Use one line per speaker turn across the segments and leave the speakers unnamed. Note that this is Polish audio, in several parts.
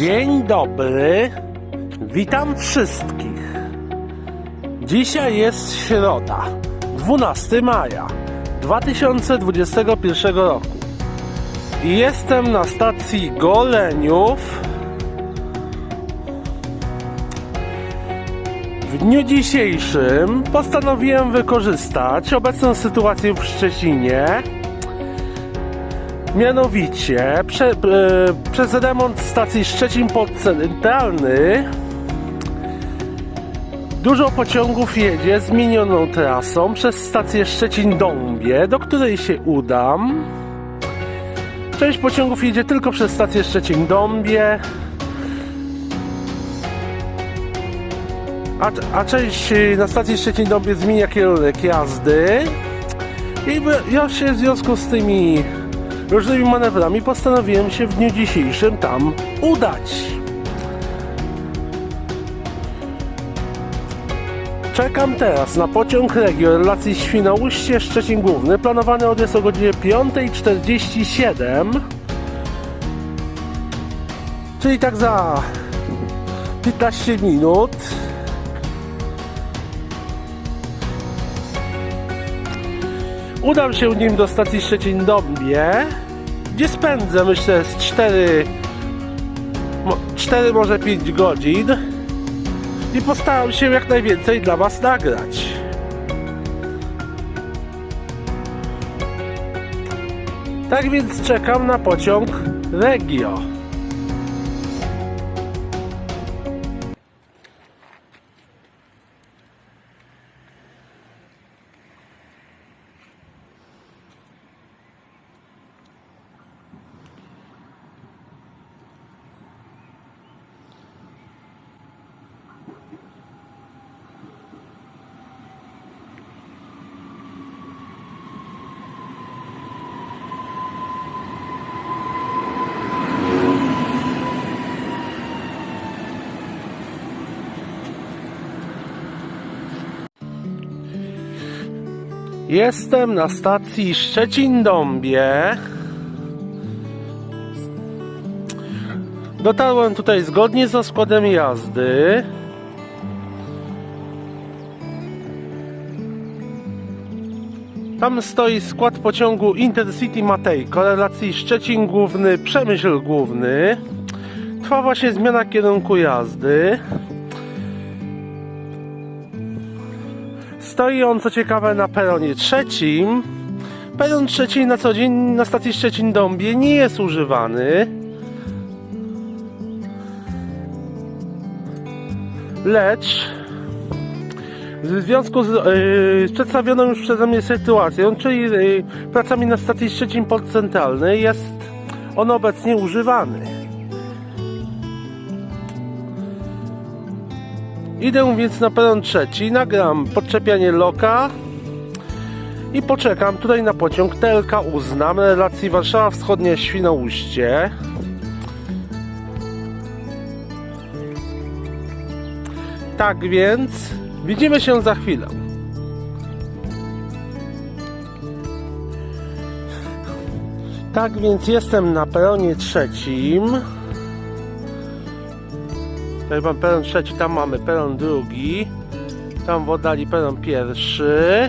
Dzień dobry, witam wszystkich. Dzisiaj jest środa, 12 maja 2021 roku. Jestem na stacji Goleniów. W dniu dzisiejszym postanowiłem wykorzystać obecną sytuację w Szczecinie Mianowicie prze, e, przez remont stacji Szczecin Podcentralny dużo pociągów jedzie zmienioną trasą przez stację Szczecin Dąbie, do której się udam. Część pociągów jedzie tylko przez stację Szczecin Dąbie, a, a część e, na stacji Szczecin Dąbie zmienia kierunek jazdy. I ja się w związku z tymi różnymi manewrami postanowiłem się w dniu dzisiejszym tam udać. Czekam teraz na pociąg Regio relacji Świnoujście Szczecin Główny. Planowany odjazd o godzinie 5.47. Czyli tak za 15 minut. Udam się nim do stacji Szczecin Dąbie, spędzę myślę z 4, 4 może 5 godzin i postaram się jak najwięcej dla Was nagrać. Tak więc czekam na pociąg Regio. Jestem na stacji Szczecin-Dąbie. Dotarłem tutaj zgodnie z rozkładem jazdy. Tam stoi skład pociągu Intercity Matejko, relacji Szczecin Główny, Przemyśl Główny. Trwa właśnie zmiana kierunku jazdy. Stoi on, co ciekawe, na peronie trzecim. Peron trzeci na co dzień na stacji Szczecin-Dąbie nie jest używany. Lecz w związku z yy, przedstawioną już przeze mnie sytuacją, czyli yy, pracami na stacji Szczecin Podcentralnej, jest on obecnie używany. Idę więc na peron trzeci, nagram podczepianie loka i poczekam tutaj na pociąg TLK Uznam relacji Warszawa Wschodnia Świnoujście. Tak więc widzimy się za chwilę. Tak więc jestem na peronie trzecim. Tutaj mam peron trzeci, tam mamy peron drugi. Tam w oddali peron pierwszy.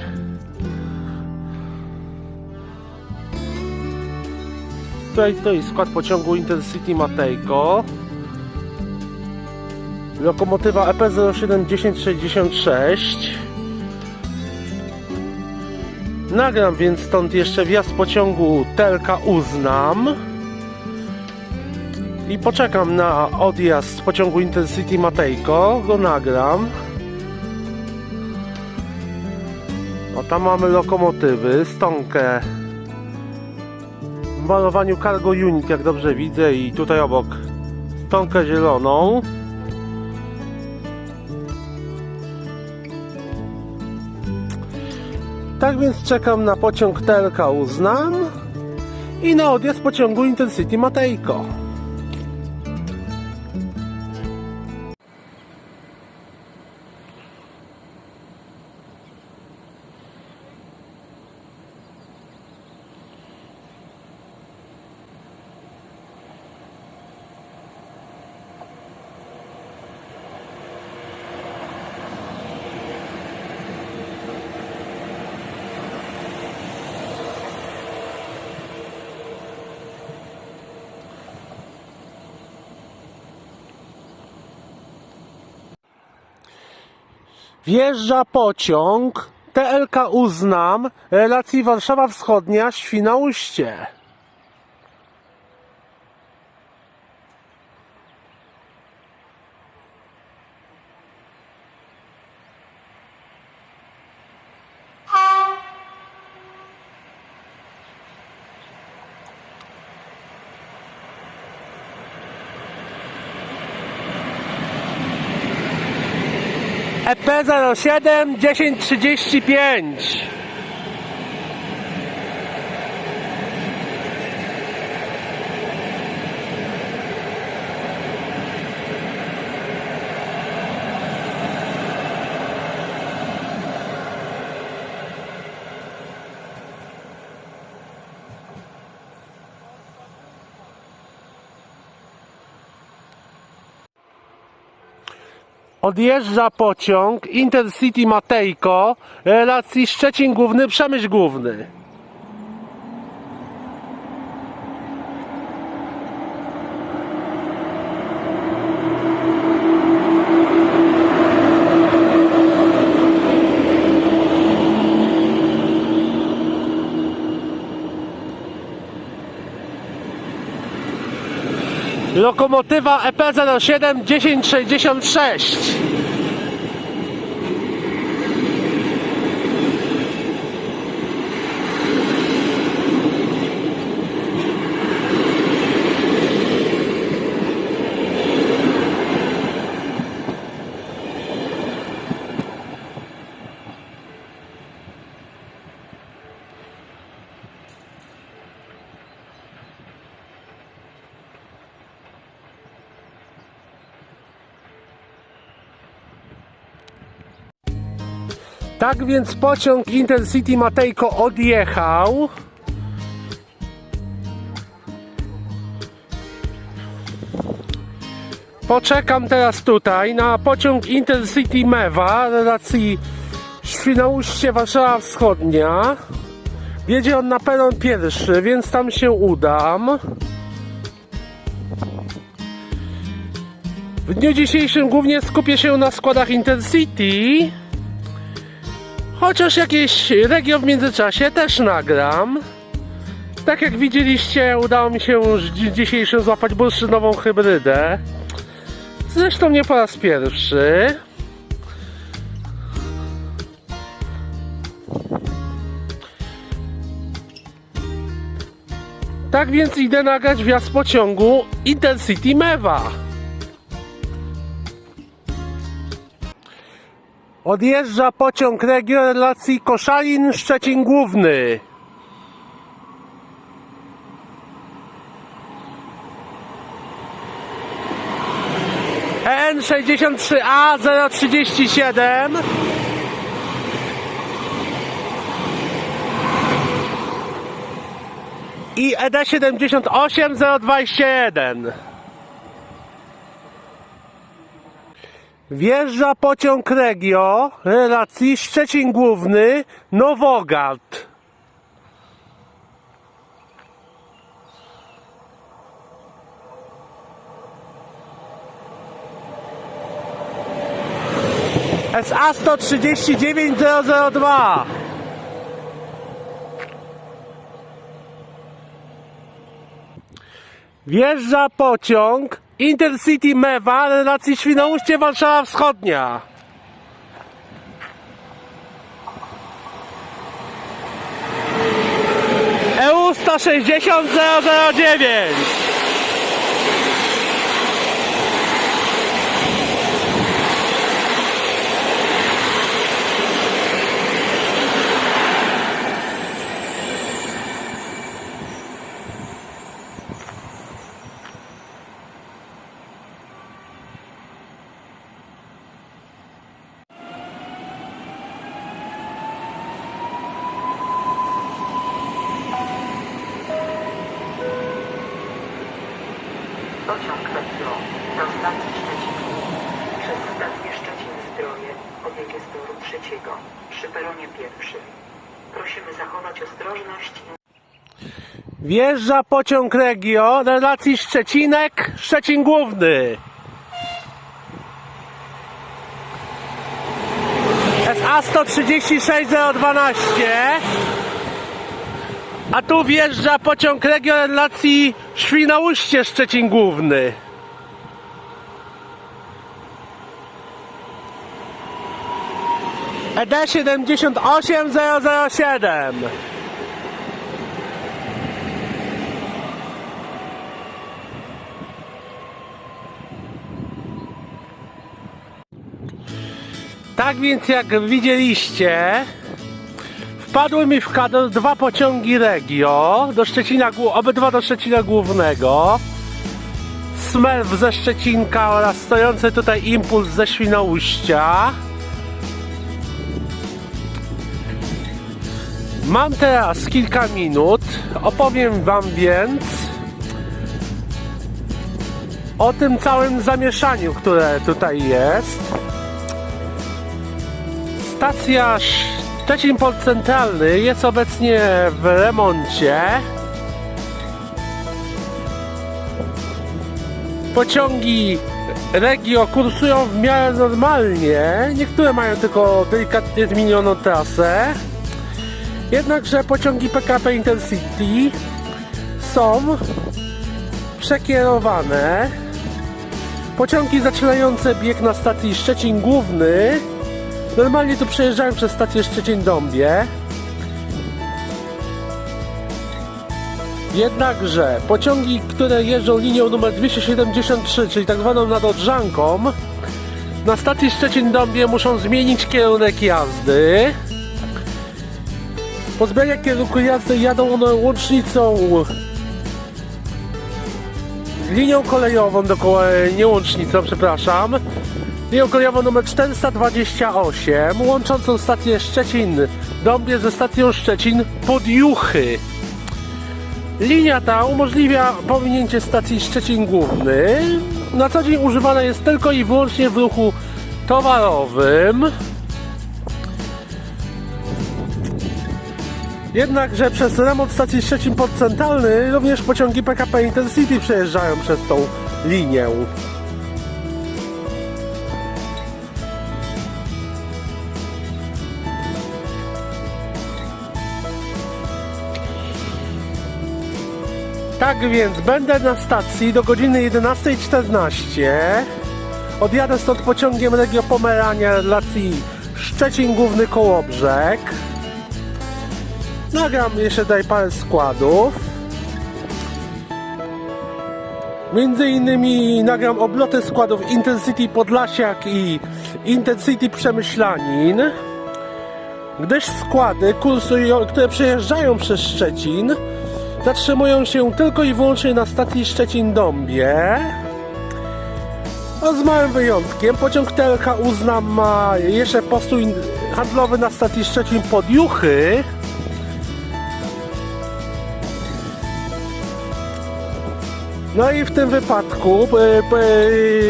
Tutaj stoi skład pociągu Intercity Matejko. Lokomotywa E EP 071066. Nagram więc stąd jeszcze wjazd pociągu Telka Uznam i poczekam na odjazd pociągu Intercity Matejko, go nagram. O, tam mamy lokomotywy, stonkę w malowaniu Cargo Unit, jak dobrze widzę i tutaj obok stonkę zieloną. Tak więc czekam na pociąg TLK Uznam i na odjazd pociągu Intercity Matejko. Wjeżdża pociąg TLK Uznam relacji Warszawa Wschodnia Świnoujście. EP 07 1035 Odjeżdża pociąg Intercity Matejko relacji Szczecin Główny Przemyśl Główny. Lokomotywa E EP 07 1066 Tak więc pociąg Intercity Matejko odjechał. Poczekam teraz tutaj na pociąg Intercity Mewa relacji Świnoujście Warszawa Wschodnia. Jedzie on na peron pierwszy, więc tam się udam. W dniu dzisiejszym głównie skupię się na składach Intercity. Chociaż jakieś regio w międzyczasie też nagram. Tak jak widzieliście, udało mi się już dzi- dzisiejszym złapać burszynową hybrydę. Zresztą nie po raz pierwszy. Tak więc idę nagrać wjazd pociągu Intercity Mewa. Odjeżdża pociąg Regio relacji Koszalin Szczecin Główny. EN 63A 037 i E ED 78 021 Wjeżdża pociąg Regio relacji Szczecin Główny Nowogard. SA 139 002 Wjeżdża pociąg Intercity Mewa relacji Świnoujście Warszawa Wschodnia. EU 160 009
Pociąg metro do stacji Szczecin. Przez stację Szczecin Zdroje odjedzie z toru trzeciego przy peronie pierwszym. Prosimy zachować ostrożność i
Wjeżdża pociąg Regio relacji Szczecinek Szczecin Główny. SA 136012 a tu wjeżdża pociąg Regio relacji Świnoujście Szczecin Główny. E ED 78007 Tak więc jak widzieliście, wpadły mi w kadr dwa pociągi Regio, do Szczecina, obydwa do Szczecina Głównego. Smerf ze Szczecinka oraz stojący tutaj Impuls ze Świnoujścia. Mam teraz kilka minut, opowiem wam więc o tym całym zamieszaniu, które tutaj jest. Stacja Szczecin Port Centralny jest obecnie w remoncie. Pociągi Regio kursują w miarę normalnie. Niektóre mają tylko delikatnie zmienioną trasę. Jednakże pociągi PKP Intercity są przekierowane. Pociągi zaczynające bieg na stacji Szczecin Główny Normalnie tu przejeżdżałem przez stację Szczecin-Dąbie. Jednakże pociągi, które jeżdżą linią numer 273, czyli tak zwaną nadodrzanką, na stacji Szczecin-Dąbie muszą zmienić kierunek jazdy. Po zmianie kierunku jazdy jadą one łącznicą linią kolejową dookoła, nie łącznicą, przepraszam, linią kolejową numer 428, łączącą stację Szczecin Dąbie ze stacją Szczecin Podjuchy. Linia ta umożliwia pominięcie stacji Szczecin Główny. Na co dzień używana jest tylko i wyłącznie w ruchu towarowym. Jednakże przez remont stacji Szczecin Podcentralny również pociągi PKP Intercity przejeżdżają przez tą linię. Tak więc będę na stacji do godziny 11.14. Odjadę stąd pociągiem Regio Pomerania relacji Szczecin Główny Kołobrzeg. Nagram jeszcze tutaj parę składów. Między innymi nagram obloty składów Intercity Podlasiak i Intercity Przemyślanin. Gdyż składy, kursują, które przejeżdżają przez Szczecin, zatrzymują się tylko i wyłącznie na stacji Szczecin-Dąbie. Z małym wyjątkiem, pociąg TLK uznam ma jeszcze postój handlowy na stacji Szczecin Podjuchy. No i w tym wypadku e,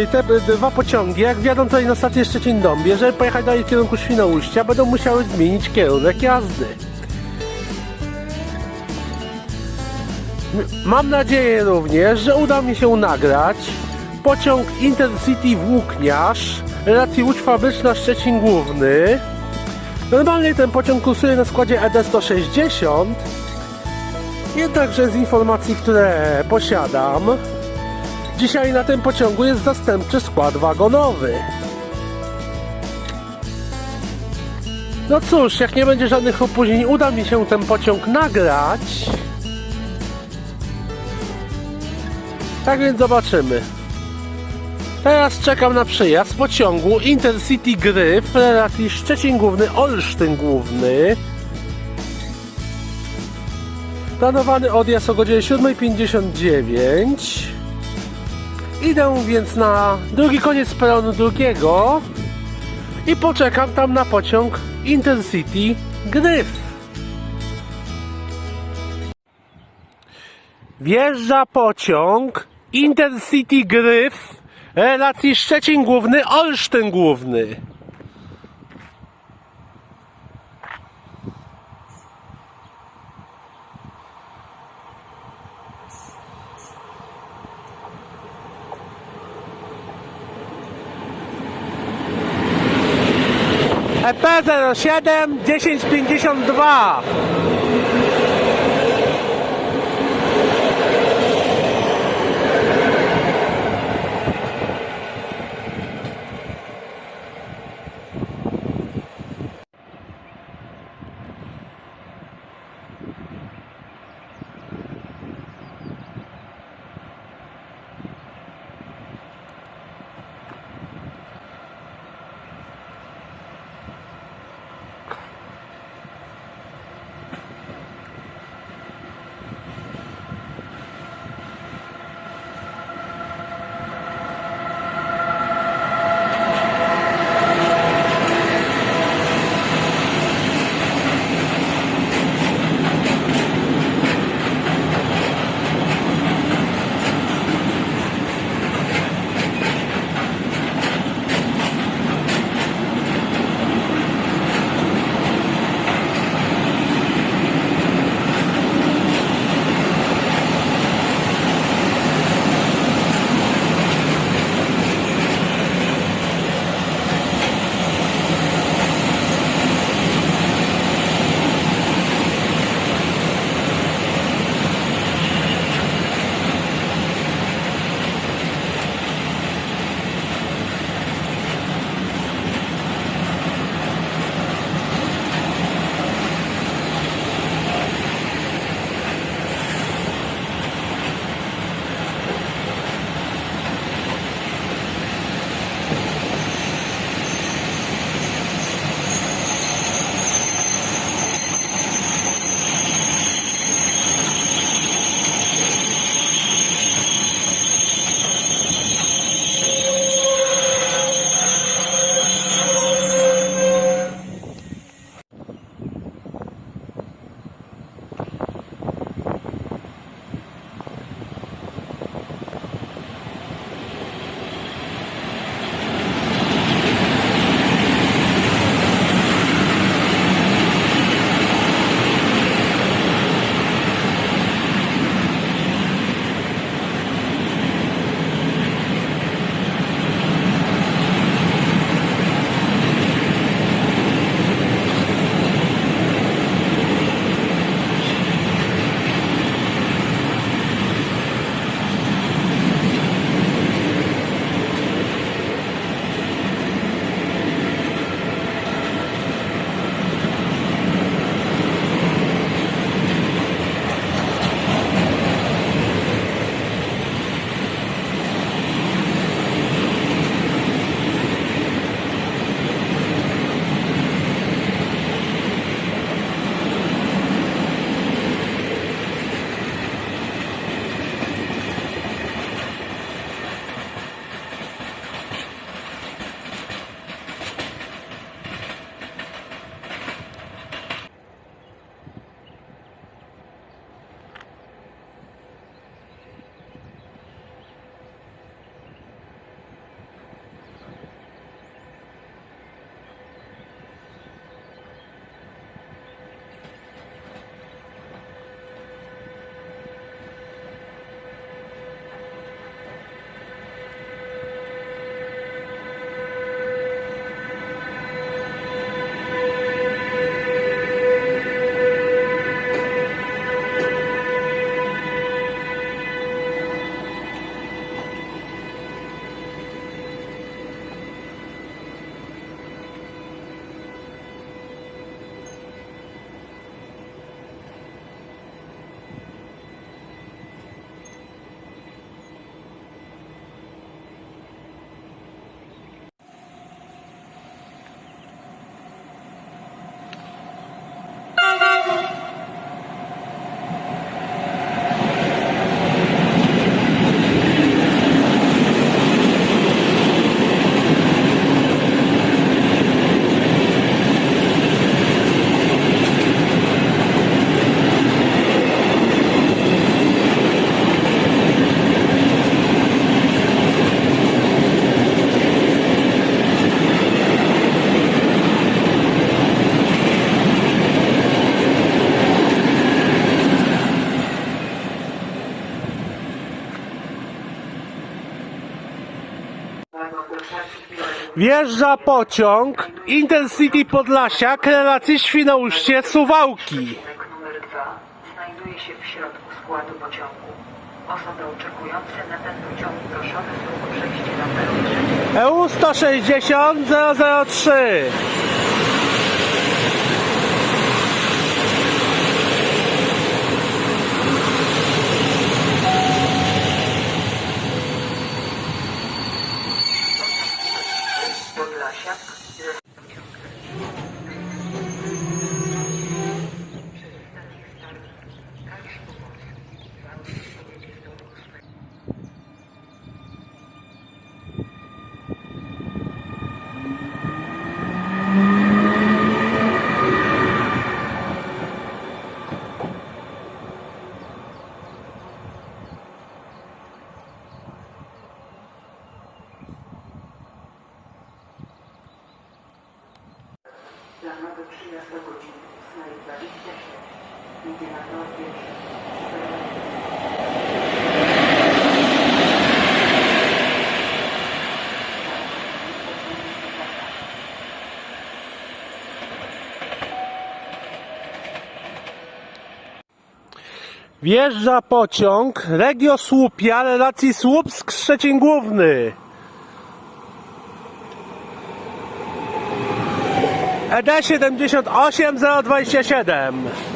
e, te dwa pociągi, jak wjadą tutaj na stację Szczecin-Dąbie, żeby pojechać dalej w kierunku Świnoujścia, będą musiały zmienić kierunek jazdy. Mam nadzieję również, że uda mi się nagrać pociąg Intercity Włókniarz relacji Łódź Fabryczna Szczecin Główny. Normalnie ten pociąg kursuje na składzie ED 160, jednakże z informacji, które posiadam, dzisiaj na tym pociągu jest zastępczy skład wagonowy. No cóż, jak nie będzie żadnych opóźnień, uda mi się ten pociąg nagrać. Tak więc zobaczymy. Teraz czekam na przyjazd pociągu Intercity Gryf w relacji Szczecin Główny, Olsztyn Główny. Planowany odjazd o godzinie 7.59. Idę więc na drugi koniec peronu drugiego i poczekam tam na pociąg Intercity Gryf. Wjeżdża pociąg Intercity Gryf relacji Szczecin Główny, Olsztyn Główny. EP07 1052 Wjeżdża pociąg Intercity Podlasiak, relacji Świnoujście-Suwałki.
Odcinek numer 2 znajduje się w środku składu pociągu. Osoby oczekujące na ten pociąg proszone są o przejście na peron trzeci.
EU 160 003.
13 godzin, 26.
Wjeżdża pociąg Regio Słupia, relacji Słupsk-Szczecin Główny. ED 78027.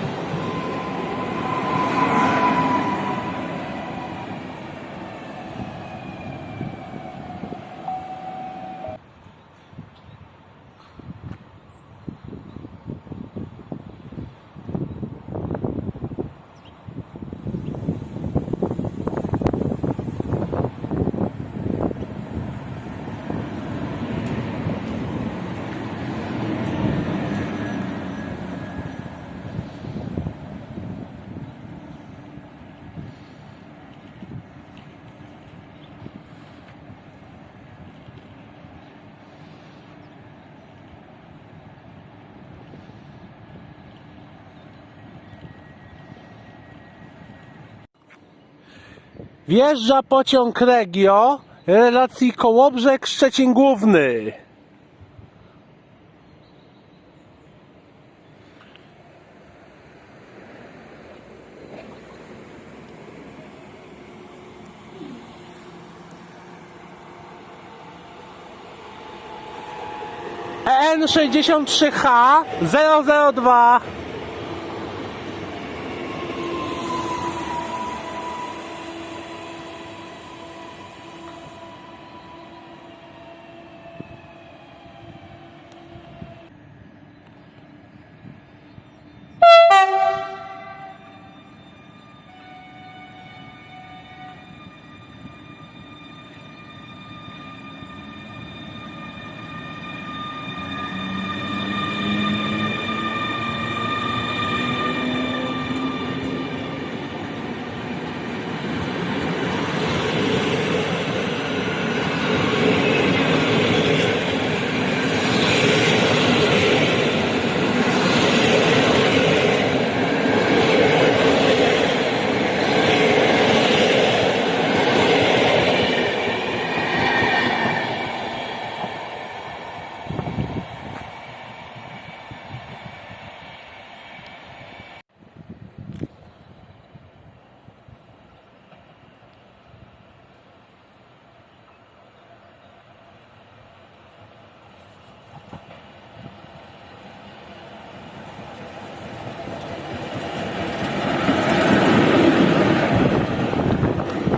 Wjeżdża pociąg Regio, relacji Kołobrzeg Szczecin Główny. EN 63H 002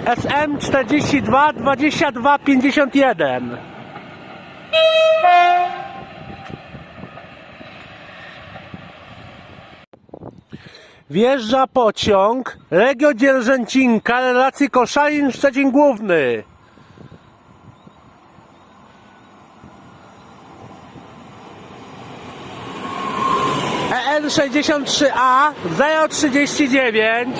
SM 42 22 51. Wjeżdża pociąg Regio Dzierżęcinka, relacji Koszalin Szczecin Główny. EN 63A 039